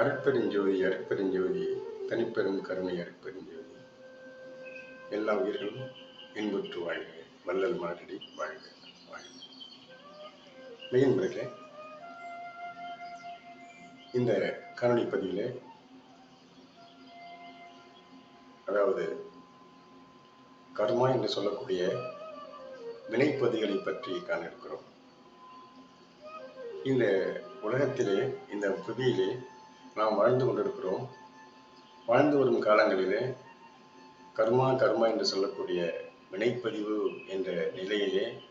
அருட்பெருஞ்சோதி அருட்பெருஞ்சோதி தனிப்பெரும் கருணை அருட்பெருஞ்சோதி எல்லா உயிர்களும் இன்புற்று வாழ்க வள்ளல் மாரடி வாழ்க வாழ்க. மெயின்பர்களே இந்த கருணை பதிவில் அதாவது கர்மா என்று சொல்லக்கூடிய வினைப்பதிகளை பற்றி காண இருக்கிறோம். இந்த உலகத்திலே இந்த புவியிலே நாம் வாழ்ந்து கொண்டிருக்கிறோம். வாழ்ந்து வரும் காலங்களிலே கர்மா கர்மா என்று சொல்லக்கூடிய வினைப்பதிவு என்ற நிலையிலே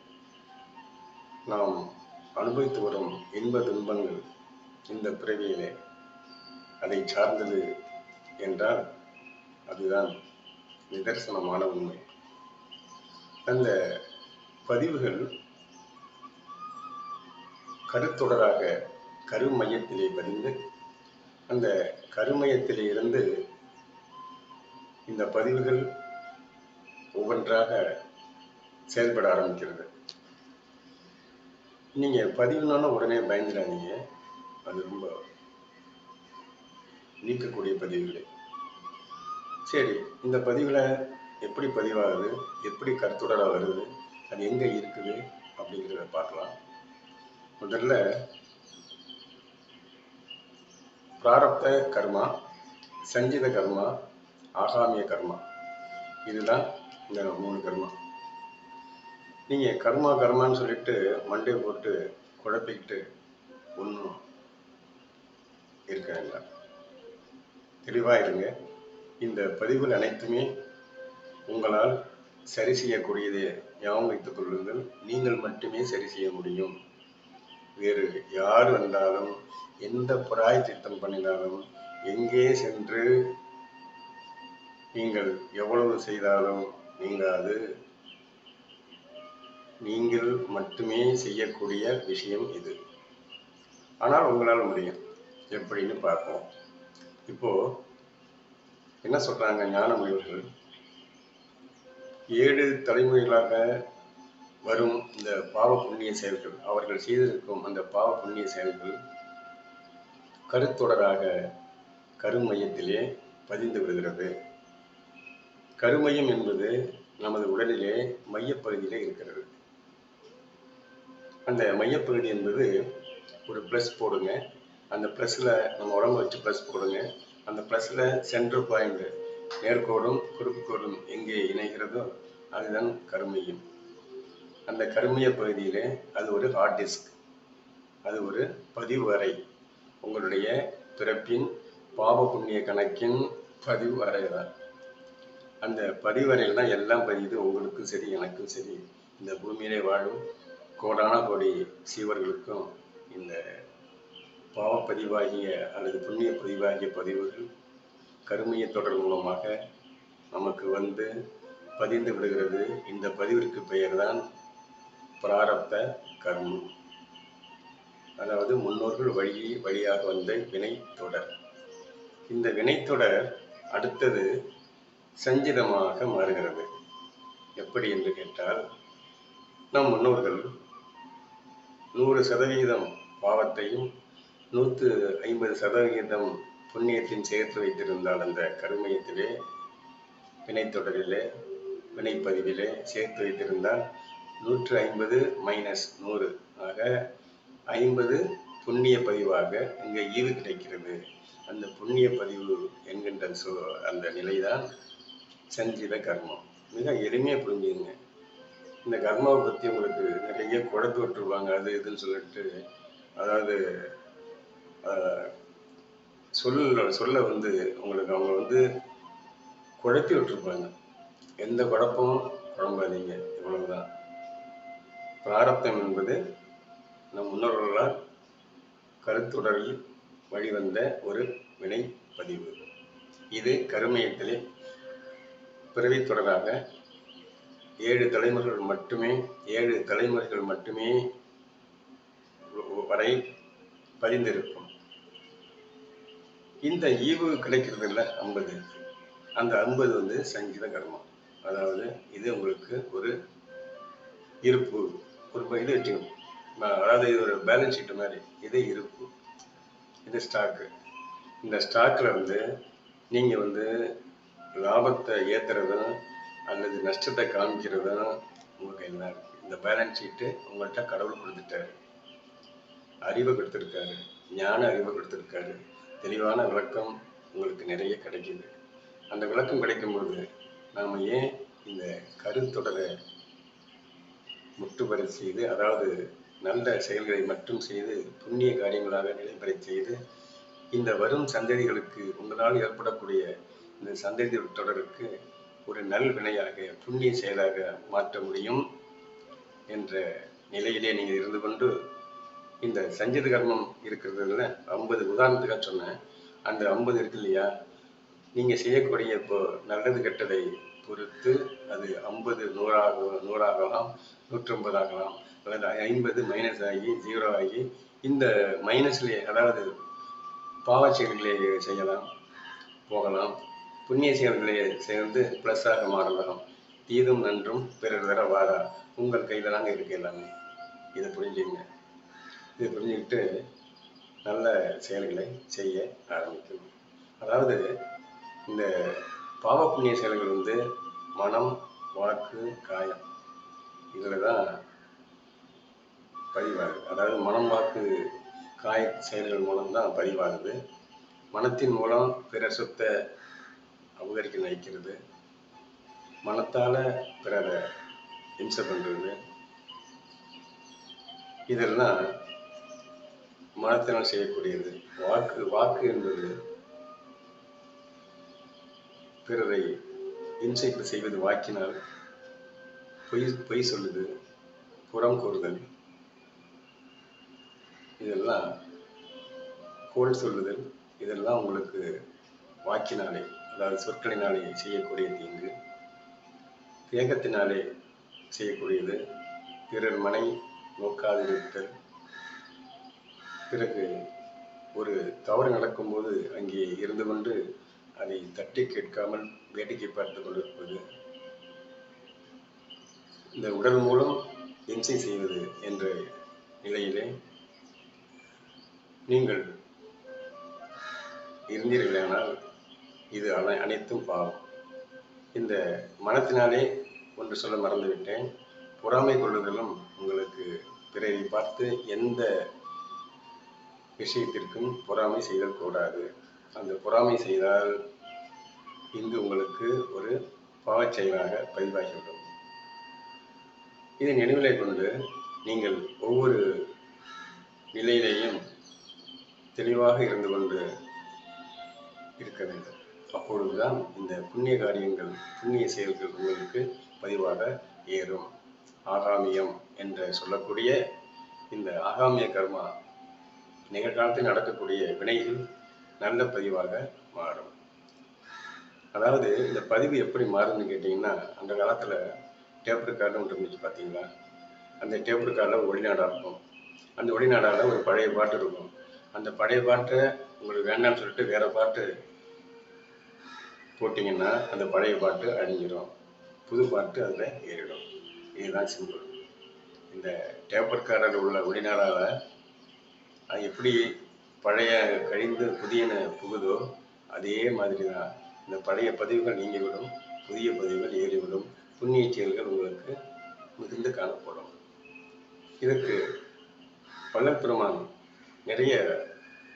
நாம் அனுபவித்து வரும் இன்ப துன்பங்கள் இந்த பிறவியிலே அதை சார்ந்தது என்றால் அதுதான் நிதர்சனமான உண்மை. அந்த பதிவுகள் கருத்தொடராக கருமையத்திலே பதிந்து அந்த கருமையத்திலே இருந்து இந்த பதிவுகள் ஒவ்வொன்றாக செயல்பட ஆரம்பிக்கிறது. நீங்கள் பதிவுனாலும் உடனே பயந்துடாதீங்க. அது ரொம்ப நீக்கக்கூடிய பதிவுகளே. சரி இந்த பதிவில் எப்படி பதிவாகுது? எப்படி கருத்துடராக வருது? அது எங்கே இருக்குது? அப்படிங்கிறத பார்க்கலாம். முதல்ல பிராரப்த கர்மா சஞ்சித கர்மா ஆகாமிய கர்மா. இதுதான் இந்த மூணு கர்மா. நீங்கள் கர்மா கர்மான்னு சொல்லிட்டு மண்டே போட்டு குழப்பிக்கிட்டு ஒன்றும் இருக்க வேண்டாம் தெளிவாக இருங்க. இந்த பதிவுகள் அனைத்துமே உங்களால் சரி செய்யக்கூடியதை ஞாபகம் வைத்துக் கொள்ளுங்கள். நீங்கள் மட்டுமே சரி செய்ய முடியும். வேறு யார் வந்தாலும் எந்த புறாய் திட்டம் பண்ணினாலும் எங்கே சென்று நீங்கள் எவ்வளவு செய்தாலும் நீங்காது. நீங்கள் மட்டுமே செய்யக்கூடிய விஷயம் இது. ஆனால் உங்களால் முடியும். எப்படின்னு பார்ப்போம். இப்போ என்ன சொல்றாங்க ஞான முனிவர்கள் ஏழு தலைமுறைகளாக வரும் இந்த பாவ புண்ணிய செயல்கள். அவர்கள் செய்திருக்கும் அந்த பாவ புண்ணிய செயல்கள் கருத்தொடராக கருமையத்திலே பதிந்து விடுகிறது. கருமையம் என்பது நமது உடலிலே மையப்பகுதியிலே இருக்கிறது. அந்த மையப்பகுதி என்பது ஒரு ப்ளஸ் போடுங்க. அந்த ப்ளஸில் நம்ம உடம்பு வச்சு ப்ளஸ் போடுங்க. அந்த ப்ளஸில் சென்டர் பாயிண்ட் நேர்கோடும் குறுக்கோடும் எங்கே இணைகிறதோ அதுதான் கருமையம். அந்த கருமைய பகுதியிலே அது ஒரு ஹார்ட் டிஸ்க் அது ஒரு பதிவு அறை. உங்களுடைய பிறப்பின் பாவ புண்ணிய கணக்கின் பதிவு அறை தான். அந்த பதிவறையில் தான் எல்லாம் பதியுது. உங்களுக்கும் சரி எனக்கும் சரி. இந்த பூமியிலே வாழும் கோடான கோடி சீவர்களுக்கும் இந்த பாவப்பதிவாகிய அல்லது புண்ணிய பதிவாகிய பதிவுகள் கருமைய தொடர் மூலமாக நமக்கு வந்து பதிந்து விடுகிறது. இந்த பதிவிற்கு பெயர்தான் பிராரப்த கர்மம். அதாவது முன்னோர்கள் வழி வழியாக வந்த வினைத்தொடர். இந்த வினைத்தொடர் அடுத்தது சஞ்சிதமாக மாறுகிறது. எப்படி என்று கேட்டால் நம் முன்னோர்கள் நூறு சதவிகிதம் பாவத்தையும் நூற்று ஐம்பது சதவிகிதம் புண்ணியத்தையும் சேர்த்து வைத்திருந்தால் அந்த கருமையத்திலே வினைத்தொடரிலே வினைப்பதிவிலே சேர்த்து வைத்திருந்தால் நூற்று ஐம்பது மைனஸ் நூறு. ஆக ஐம்பது புண்ணிய பதிவாக இங்கே ஈவு கிடைக்கிறது. அந்த புண்ணிய பதிவு என்கின்ற சொ அந்த நிலைதான் சஞ்சித கர்மம். மிக எளிமையாக புரிஞ்சுங்க இந்த கர்மாவை பற்றி உங்களுக்கு நிறைய குழப்பி விட்டுருவாங்க அது இதுன்னு சொல்லிட்டு அதாவது சொல்ல சொல்ல வந்து உங்களுக்கு அவங்க வந்து குழப்பி விட்டுருப்பாங்க. எந்த குழப்பமும் குழம்பாதீங்க இவ்வளவுதான். பிராரப்தம் என்பது நம் முன்னோர்களால் கருத்துடரில் வழிவந்த ஒரு வினை பதிவு இது கருமையத்திலே பிறவி தொடராக ஏழு தலைமுறைகள் மட்டுமே ஏழு தலைமுறைகள் மட்டுமே வரை பதிந்திருக்கும். இந்த ஈவு கிடைக்கிறது இல்லை ஐம்பது அந்த ஐம்பது வந்து சங்கீத கர்மம். அதாவது இது உங்களுக்கு ஒரு இருப்பு. ஒரு இது வச்சுக்கணும். அதாவது இது ஒரு பேலன்ஸ் ஷீட் மாதிரி. இது இருப்பு இது ஸ்டாக்கு இந்த ஸ்டாக்கில் வந்து நீங்கள் வந்து லாபத்தை ஏத்துறதும் அல்லது நஷ்டத்தை காமிக்கிறதும் உங்கள் கையில் தான் இருக்குது இந்த பேலன்ஸ் ஷீட்டு உங்கள்கிட்ட கடவுள் கொடுத்துட்டாரு. அறிவை கொடுத்துருக்காரு. ஞான அறிவை கொடுத்துருக்காரு. தெளிவான விளக்கம் உங்களுக்கு நிறைய கிடைக்குது. அந்த விளக்கம் கிடைக்கும்போது நாம் ஏன் இந்த கருத்தொடரை முற்றுப்பெற செய்து அதாவது நல்ல செயல்களை மட்டும் செய்து புண்ணிய காரியங்களாக நிலைபெற செய்து இந்த வரும் சந்ததிகளுக்கு உங்களால் ஏற்படக்கூடிய இந்த சந்ததி தொடருக்கு ஒரு நல்வினையாக புண்ணிய செயலாக மாற்ற முடியும் என்ற நிலையிலே நீங்கள் இருந்து கொண்டு இந்த சஞ்சித கர்மம் இருக்கிறதுல ஐம்பது உதாரணத்துக்காக சொன்னேன். அந்த ஐம்பது இருக்கு இல்லையா? நீங்கள் செய்யக்கூடிய இப்போ நல்லது கெட்டதை பொறுத்து அது ஐம்பது நூறாக நூறாகலாம் நூற்றம்பது ஆகலாம் அல்லது ஐம்பது மைனஸ் ஆகி ஜீரோ ஆகி இந்த மைனஸ்லேயே அதாவது பாவ செயல்களை செய்யலாம் போகலாம். புண்ணிய செயல்களை சேர்ந்து ப்ளஸ்ஸாக மாறலாம். தீதும் நன்றும் பிறர் வர வாரா. உங்கள் கையில் தாங்க இருக்கு எல்லாமே. இதை புரிஞ்சுங்க. இதை புரிஞ்சுக்கிட்டு நல்ல செயல்களை செய்ய ஆரம்பிக்கணும். அதாவது இந்த பாவ புண்ணிய செயல்கள் வந்து மனம் வாக்கு காயம். இதில் தான் பதிவாகுது. அதாவது மனம் வாக்கு காய செயல்கள் மூலம் தான் பதிவாகுது. மனத்தின் மூலம் பிற சொத்தை அபகரிக்க நினைக்கிறது. மனத்தால் பிறரை இம்சை பண்ணுறது இதெல்லாம் மனத்தினால் செய்யக்கூடியது. வாக்கு வாக்கு என்பது பிறரை இம்சைக்கு செய்வது வாக்கினால் பொய் பொய் சொல்லுது புறம் கூறுதல். இதெல்லாம் கோல் சொல்லுதல். இதெல்லாம் உங்களுக்கு வாக்கினாலே அதாவது சொற்களினாலே செய்யக்கூடிய தீங்கு தேகத்தினாலே செய்யக்கூடியது. பிறர் மனை நோக்காதிருத்தல் பிறகு ஒரு தவறு நடக்கும்போது அங்கே இருந்து கொண்டு அதை தட்டி கேட்காமல் வேடிக்கை பார்த்து கொண்டிருப்பது. இந்த உடல் மூலம் எஞ்சை செய்வது என்ற நிலையிலே நீங்கள் இருந்தீர்களானால் இது அனை அனைத்தும் பாவம். இந்த மனத்தினாலே ஒன்று சொல்ல மறந்துவிட்டேன். பொறாமை கொள்ளுதலும் உங்களுக்கு பிறரை பார்த்து எந்த விஷயத்திற்கும் பொறாமை செய்தல் கூடாது அந்த பொறாமை செய்தால் இங்கு உங்களுக்கு ஒரு பாவச் செயலாக பதிவாகிவிடும். இதை நினைவிலை கொண்டு நீங்கள் ஒவ்வொரு நிலையிலேயும் தெளிவாக இருந்து கொண்டு இருக்க வேண்டும். அப்பொழுதுதான் இந்த புண்ணிய காரியங்கள் புண்ணிய செயல்கள் உங்களுக்கு பதிவாக ஏறும். ஆகாமியம் என்று சொல்லக்கூடிய இந்த ஆகாமிய கர்மா நிகழ்காலத்தில் நடக்கக்கூடிய வினைகள் நல்ல பதிவாக மாறும். அதாவது இந்த பதிவு எப்படி மாறுதுன்னு கேட்டிங்கன்னா அந்த காலத்தில் டேப் ரெக்கார்டு ஒன்று இருந்துச்சு பார்த்தீங்களா அந்த டேப் ரெக்கார்டில் ஒளிநாடாக இருக்கும் அந்த ஒளிநாடாவில் ஒரு பழைய பாட்டு இருக்கும். அந்த பழைய பாட்டை உங்களுக்கு வேண்டாம்னு சொல்லிட்டு வேறு பாட்டு போட்டிங்கன்னா அந்த பழைய பாட்டு அழிஞ்சிடும் புது பாட்டு அதில் ஏறிடும். இதுதான் சிம்பிள். இந்த டேப் ரெக்கார்டில் உள்ள ஒளிநாடால அது எப்படி பழைய கழிந்து புதியன புகுதோ அதே மாதிரி தான் இந்த பழைய பதிவுகள் நீங்கிவிடும் புதிய பதிவுகள் ஏறிவிடும். புண்ணிய செயல்கள் உங்களுக்கு மிகுந்து காணப்படும். இதற்கு வள்ளல் பெருமான் நிறைய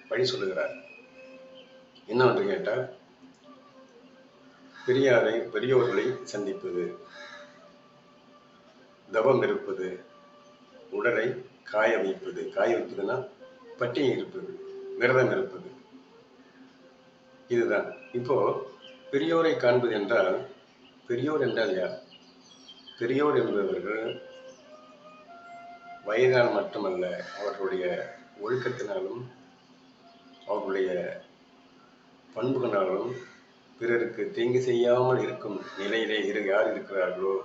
வழி சொல்லுகிறார். என்னவென்று கேட்டால் பெரியாரை பெரியோர்களை சந்திப்பது தவம் இருப்பது உடலை காய வைப்பது காய வைப்பதுன்னா பட்டினி இருப்பது விரதம் இருப்பது. இதுதான். இப்போ பெரியோரை காண்பது என்றால் பெரியோர் என்றால் யார்? பெரியோர் என்பவர்கள் வயதால் மட்டுமல்ல அவர்களுடைய ஒழுக்கத்தினாலும் அவர்களுடைய பண்புகளாலும் பிறருக்கு தீங்கு செய்யாமல் இருக்கும் நிலையிலே இரு யார் இருக்கிறார்களோ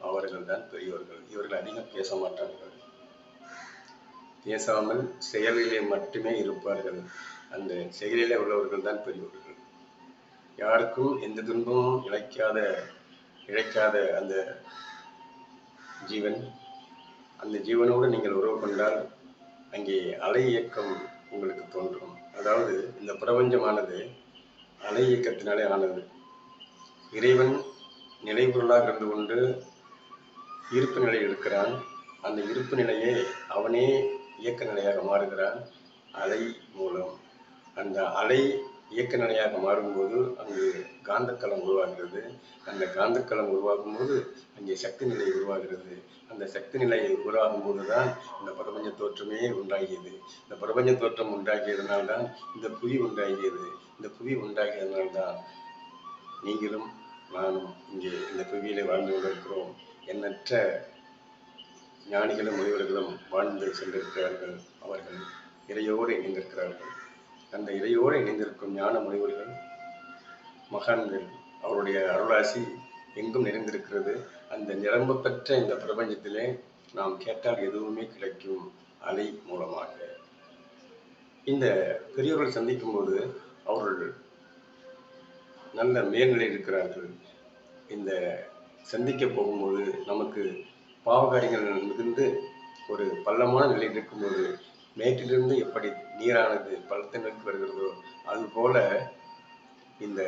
அவர்கள் தான் பெரியோர்கள். இவர்கள் அதிகம் பேச மாட்டார்கள். பேசாமல் செயலிலே மட்டுமே இருப்பார்கள். அந்த செயலிலே உள்ளவர்கள் தான் பெரியோர்கள். யாருக்கும் எந்த துன்பமும் இழைக்காத இழைக்காத அந்த ஜீவன். அந்த ஜீவனோடு நீங்கள் உறவு கொண்டால் அங்கே அலை இயக்கம் உங்களுக்கு தோன்றும். அதாவது இந்த பிரபஞ்சமானது அலை இயக்கத்தினாலே ஆனது. இறைவன் நிலைபொருளாக இருந்து கொண்டு இருப்பு நிலையில் இருக்கிறான் அந்த இருப்பு நிலையை அவனே இயக்க நிலையாக மாறுகிறான் அலை மூலம். அந்த அலை இயக்க நிலையாக மாறும்போது அங்கு காந்தக்களம் உருவாகிறது. அந்த காந்தக்களம் உருவாகும் போது அங்கே சக்தி நிலை உருவாகிறது. அந்த சக்தி நிலை உருவாகும் போதுதான் இந்த பிரபஞ்ச தோற்றமே உண்டாகியது. இந்த பிரபஞ்ச தோற்றம் உண்டாகியதனால்தான் இந்த புவி உண்டாகியது. இந்த புவி உண்டாகியதனால்தான் நீங்களும் நானும் இங்கே இந்த புவியிலே வாழ்ந்து கொண்டிருக்கிறோம். எண்ணற்ற ஞானிகளும் முனிவர்களும் வாழ்ந்து சென்றிருக்கிறார்கள். அவர்கள் இறையோடு இணைந்திருக்கிறார்கள். அந்த இறையோடு இணைந்திருக்கும் ஞான முனிவர்கள் மகான்கள் அவருடைய அருளாசி எங்கும் நிறைந்திருக்கிறது. அந்த நிரம்ப பெற்ற இந்த பிரபஞ்சத்திலே நாம் கேட்டால் எதுவுமே கிடைக்கும் அலை மூலமாக. இந்த பெரியவர்கள் சந்திக்கும் போது அவர்கள் நல்ல மேல்நிலை இருக்கிறார்கள். இந்த சந்திக்க போகும்போது நமக்கு பாவகாரியங்கள் மிகுந்து ஒரு பள்ளமான நிலையில் இருக்கும்போது மேட்டிலிருந்து எப்படி நீரானது பள்ளத்தினருக்கு வருகிறதோ அதுபோல இந்த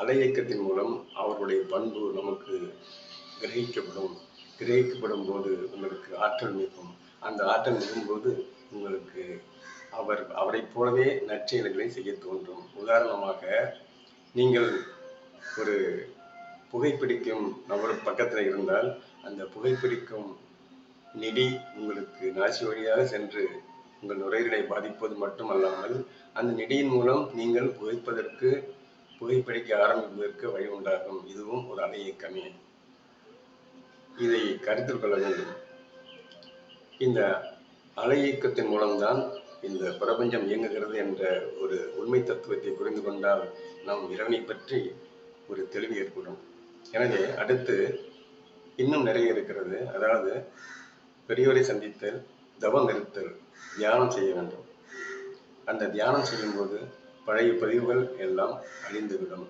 அலை இயக்கத்தின் மூலம் அவருடைய பண்பு நமக்கு கிரகிக்கப்படும். கிரகிக்கப்படும் போது உங்களுக்கு ஆற்றல் மிகும் அந்த ஆற்றல் மிகும்போது உங்களுக்கு அவர் அவரைப் போலவே நற்செயல்களை செய்ய தோன்றும். உதாரணமாக நீங்கள் ஒரு புகைப்பிடிக்கும் நபர் பக்கத்தில் இருந்தால் அந்த புகைப்பிடிக்கும் நெடி உங்களுக்கு நாசி வழியாக சென்று உங்கள் நுரையீரலை பாதிப்பது மட்டுமல்லாமல் அந்த நெடியின் மூலம் நீங்கள் புகைப்பதற்கு புகைப்பிடிக்க ஆரம்பிப்பதற்கு வழி உண்டாகும். இதுவும் ஒரு அலை இயக்கமே. இதை கருத்தில் கொள்ள வேண்டும். இந்த அலை இயக்கத்தின் மூலம்தான் இந்த பிரபஞ்சம் இயங்குகிறது என்ற ஒரு உண்மை தத்துவத்தை புரிந்து கொண்டால் நாம் இறைவனை பற்றி ஒரு தெளிவு ஏற்படும். எனவே அடுத்து இன்னும் நிறைய இருக்கிறது. அதாவது பெரியோரை சந்தித்தல் தவம் இருத்தல் தியானம் செய்ய வேண்டும். அந்த தியானம் செய்யும்போது பழைய பதிவுகள் எல்லாம் அழிந்துவிடும்.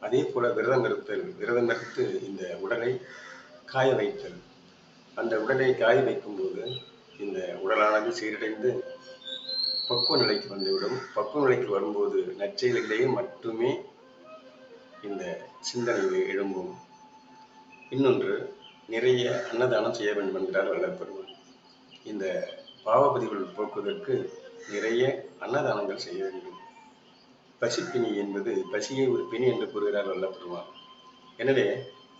அதே போல விரதம் இருத்தல் விரதம் இருத்து இந்த உடலை காய வைத்தல். அந்த உடலை காய வைக்கும்போது இந்த உடலானது சீரடைந்து பக்குவ நிலைக்கு வந்துவிடும். பக்குவ நிலைக்கு வரும்போது நற்செயல்களே மட்டுமே இந்த சிந்தனை எழும்பும். இன்னொன்று நிறைய அன்னதானம் செய்ய வேண்டும் என்கிறார் வல்லப்பெருமான் இந்த பாவப்பதிவுகள் போக்குவதற்கு நிறைய அன்னதானங்கள் செய்ய வேண்டும். பசிப்பிணி என்பது பசியை ஒரு பிணி என்று கூறுகிறார் வல்லப்பெருமான். எனவே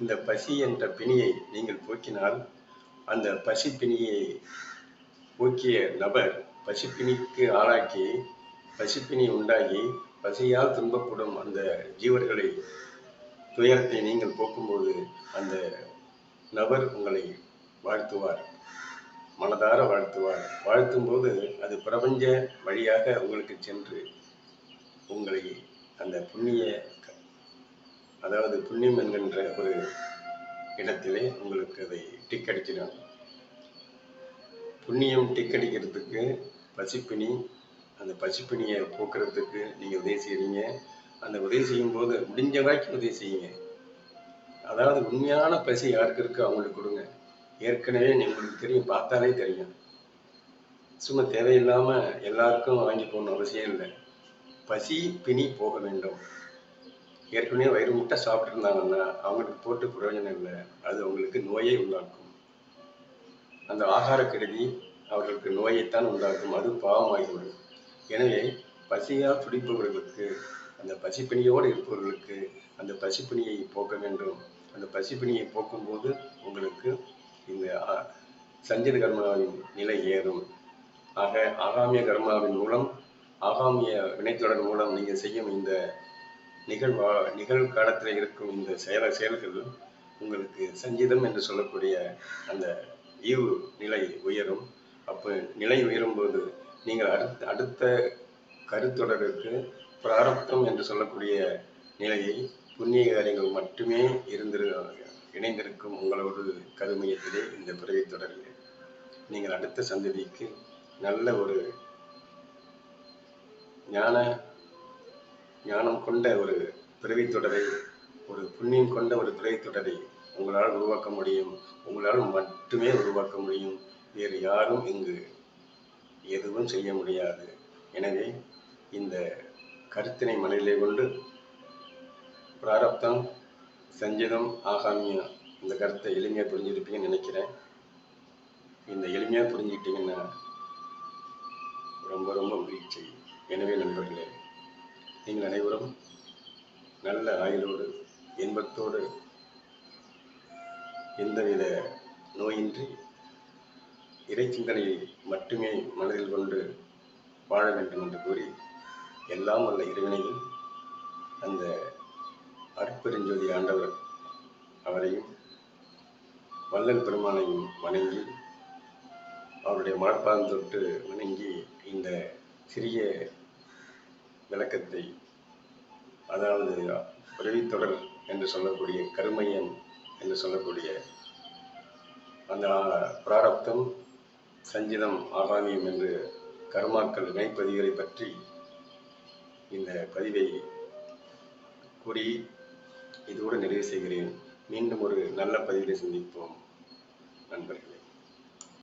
இந்த பசி என்ற பிணியை நீங்கள் போக்கினால் அந்த பசி பிணியை போக்கிய நபர் பசிப்பிணிக்கு ஆளாக்கி பசிப்பிணி உண்டாகி பசியால் துன்பப்படும் அந்த ஜீவர்களை துயரத்தை நீங்கள் போக்கும்போது அந்த நபர் உங்களை வாழ்த்துவார். மனதார வாழ்த்துவார். வாழ்த்தும் போது அது பிரபஞ்ச வழியாக உங்களுக்கு சென்று உங்களை அந்த புண்ணிய அதாவது புண்ணியம் என்கின்ற ஒரு இடத்திலே உங்களுக்கு அதை டிக் அடிச்சிடும் புண்ணியம் டிக் அடிக்கிறதுக்கு பசிப்பினி அந்த பசிப்பினியை போக்குறதுக்கு நீங்கள் உதவி செய்கிறீங்க அந்த உதவி செய்யும் போது முடிஞ்ச வரைக்கும் உதவி செய்யுங்க. அதாவது உண்மையான பசி யாருக்கு இருக்கோ அவங்களுக்கு கொடுங்க. ஏற்கனவே உங்களுக்கு தெரியும் பார்த்தாலே தெரியும். சும்மா தேவையில்லாம எல்லாருக்கும் வாங்கி போகணும் அவசியம் இல்லை. பசி பிணி போக வேண்டும். ஏற்கனவே வயிறு முட்டை சாப்பிட்டு இருந்தாங்கன்னா அவங்களுக்கு போட்டு பிரயோஜனம் இல்லை. அது அவங்களுக்கு நோயை உண்டாக்கும். அந்த ஆகார கருதி அவர்களுக்கு நோயைத்தான் உண்டாக்கும். அது பாவமாகிவிடும். எனவே பசியாக துடிப்பவர்களுக்கு அந்த பசிப்பிணியோடு இருப்பவர்களுக்கு அந்த பசிப்பிணியை போக்க வேண்டும். அந்த பசிப்பிணியை போக்கும்போது உங்களுக்கு இந்த சஞ்சித கர்மாவின் நிலை ஏறும். ஆக ஆகாமிய கர்மாவின் மூலம் ஆகாமிய வினைத்தொடர் மூலம் நீங்கள் செய்யும் இந்த நிகழ்வா நிகழ்காலத்தில் இருக்கும் இந்த செயல செயல்கள் உங்களுக்கு சஞ்சிதம் என்று சொல்லக்கூடிய அந்த ஈவு நிலை உயரும். அப்போ நிலை உயரும்போது நீங்கள் அடுத்த அடுத்த கருத்தொடருக்கு பிராரப்தம் என்று சொல்லக்கூடிய நிலையை புண்ணிய காரியங்கள் மட்டுமே இருந்திரு இணைந்திருக்கும் உங்களோடு கருமையத்திலே இந்த பிறவி தொடரில் நீங்கள் அடுத்த சந்ததிக்கு நல்ல ஒரு ஞான ஞானம் கொண்ட ஒரு பிறவி தொடரை ஒரு புண்ணியம் கொண்ட ஒரு பிறவி தொடரை உங்களால் உருவாக்க முடியும். உங்களால் மட்டுமே உருவாக்க முடியும். வேறு யாரும் இங்கு எதுவும் செய்ய முடியாது. எனவே இந்த கருத்தினை மனதிலே கொண்டு பிராரப்தம் சஞ்சிதம் ஆகாமியா இந்த கருத்தை எளிமையாக புரிஞ்சிருப்பீங்கன்னு நினைக்கிறேன். இந்த எளிமையாக புரிஞ்சுக்கிட்டீங்கன்னா ரொம்ப ரொம்ப மகிழ்ச்சி. எனவே நண்பர்களே நீங்கள் அனைவரும் நல்ல ஆயுளோடு இன்பத்தோடு எந்தவித நோயின்றி இறை சிந்தனையை மட்டுமே மனதில் கொண்டு வாழ வேண்டும் என்று கூறி எல்லாம் வல்ல இறைவனையும் அந்த அற்பெருஞ்சோதி ஆண்டவர் அவரையும் வல்லன் பெருமானையும் வணங்கி அவருடைய மனப்பான் தொட்டு வணங்கி இந்த சிறிய விளக்கத்தை அதாவது பிறவித்தொடர் என்று சொல்லக்கூடிய கருமையன் என்று சொல்லக்கூடிய அந்த பிராரப்தம் சஞ்சிதம் ஆகாமியம் என்று கருமாக்கள் வினைப்பதிவுகளை பற்றி இந்த பதிவை கூறி இதோடு நிறைவு செய்கிறேன். மீண்டும் ஒரு நல்ல பதிவிலை சந்திப்போம். நண்பர்கள்.